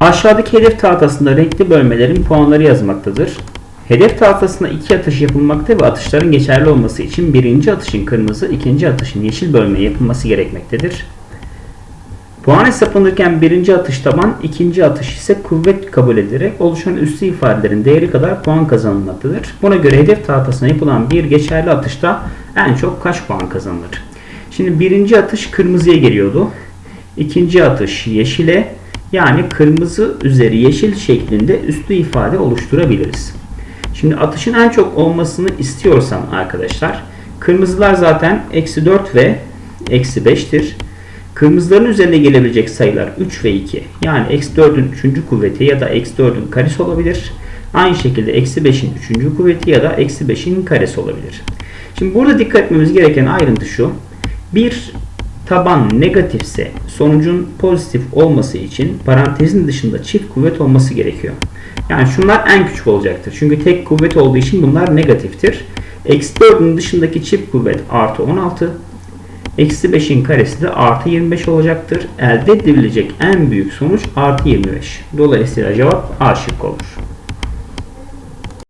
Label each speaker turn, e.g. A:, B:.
A: Aşağıdaki hedef tahtasında renkli bölmelerin puanları yazmaktadır. Hedef tahtasında iki atış yapılmakta ve atışların geçerli olması için birinci atışın kırmızı, ikinci atışın yeşil bölmeye yapılması gerekmektedir. Puan hesaplanırken birinci atış taban, ikinci atış ise kuvvet kabul edilerek oluşan üslü ifadelerin değeri kadar puan kazanılmaktadır. Buna göre hedef tahtasına yapılan bir geçerli atışta en çok kaç puan kazanılır? Şimdi birinci atış kırmızıya geliyordu. İkinci atış yeşile yani kırmızı üzeri yeşil şeklinde üslü ifade oluşturabiliriz. Şimdi atışın en çok olmasını istiyorsam arkadaşlar kırmızılar zaten eksi 4 ve eksi 5'tir. Kırmızıların üzerine gelebilecek sayılar 3 ve 2. Yani eksi 4'ün 3. kuvveti ya da eksi 4'ün karesi olabilir. Aynı şekilde eksi 5'in 3. kuvveti ya da eksi 5'in karesi olabilir. Şimdi burada dikkat etmemiz gereken ayrıntı şu. Bir taban negatifse sonucun pozitif olması için parantezin dışında çift kuvvet olması gerekiyor. Yani şunlar en küçük olacaktır. Çünkü tek kuvvet olduğu için bunlar negatiftir. Eksi 4'ün dışındaki çift kuvvet artı 16. Eksi 5'in karesi de artı 25 olacaktır. Elde edilebilecek en büyük sonuç artı 25. Dolayısıyla cevap A şıkkı olur.